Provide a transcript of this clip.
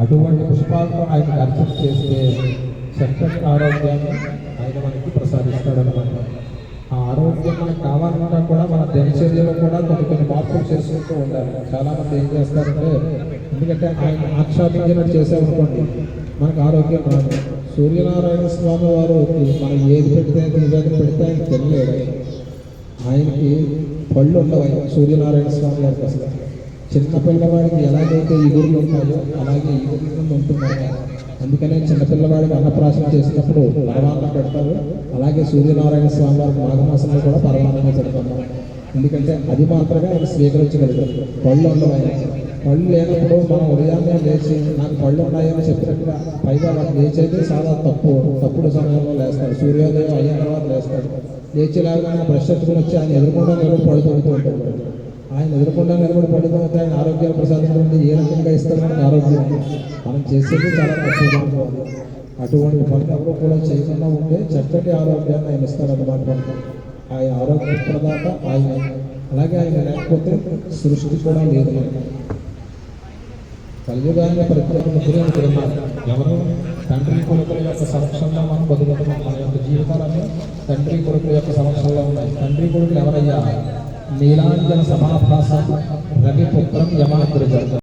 అటువంటి పుష్పాలతో ఆయనకు అర్చన చేస్తే చక్కటి ఆరోగ్యాన్ని ఆయన మనకి ప్రసాదిస్తాడనమాట ఆ ఆరోగ్యం మనకు కావాలన్నా కూడా మన దినచర్యలో కూడా కొన్ని కొన్ని మార్పులు చేసుకుంటూ ఉండాలి. చాలామంది ఏం చేస్తారంటే ఎందుకంటే ఆయన ఆక్షాపించిన చేసామనుకోండి మనకు ఆరోగ్యం రాదు. సూర్యనారాయణ స్వామి వారు మనం ఏది పెడితే నివేదన పెడితే ఆయన తినలేడు. ఆయనకి పళ్ళు ఉండవు సూర్యనారాయణ స్వామి వారికి అసలు. చిన్న పిల్లవాడికి ఎలాగైతే ఇగురులు ఉన్నాయో అలాగే ఇగురు కింద. అందుకనే చిన్నపిల్లవాడికి అన్నప్రాసం చేసినప్పుడు పరమాన్నం పెడతారు. అలాగే సూర్యనారాయణ స్వామి వారికి మాఘమాసంలో కూడా పరమాన్నం పెడతాము. ఎందుకంటే అది మాత్రమే ఆయన స్వీకరించగలుగుతారు. పళ్ళు ఉండవు పళ్ళు లేనప్పుడు మనం ఉదయాన్నే లేచి నాకు పళ్ళు ఉన్నాయని చెప్పినట్టుగా పైగా మనం లేచేది చాలా తప్పు. తప్పుడు సమయంలో లేస్తాడు. సూర్యోదయం అయిన తర్వాత లేస్తాడు. లేచి లేవగానే బ్రష్ ఎత్తుకుని వచ్చి ఆయన ఎదురుకుండా పళ్ళు పడుతూ ఉంటాడు. ఆయన ఎదురకుండా నిలబడి పండుగ ఆయన ఆరోగ్యాలు ప్రసాదించడం ఏ రకంగా ఇస్తారు మనకు ఆరోగ్యం మనం చేసేది చాలా తక్కువగా అటువంటి పనులు ఎవరు కూడా చేయకుండా ఉంటే చక్కటి ఆరోగ్యాన్ని ఆయన ఇస్తారన్నమాట మనకు. ఆయన ఆరోగ్య ప్రదాత ఆయన. అలాగే ఆయన లేకపోతే సృష్టి కూడా లేదు మనకు. కలియుగాన్ని ప్రత్యేక ముగ్గురు ఎవరు? తండ్రి కొడుకుల యొక్క సమక్షంలో మనం బతుకుతున్నాం. మన యొక్క జీవితాలన్నీ తండ్రి కొడుకుల యొక్క సమక్షంలో ఉన్నాయి. తండ్రి కొడుకులు ఎవరయ్యా? नीलाञ्जनसमाभासं रविपुत्रं यमाग्रजम्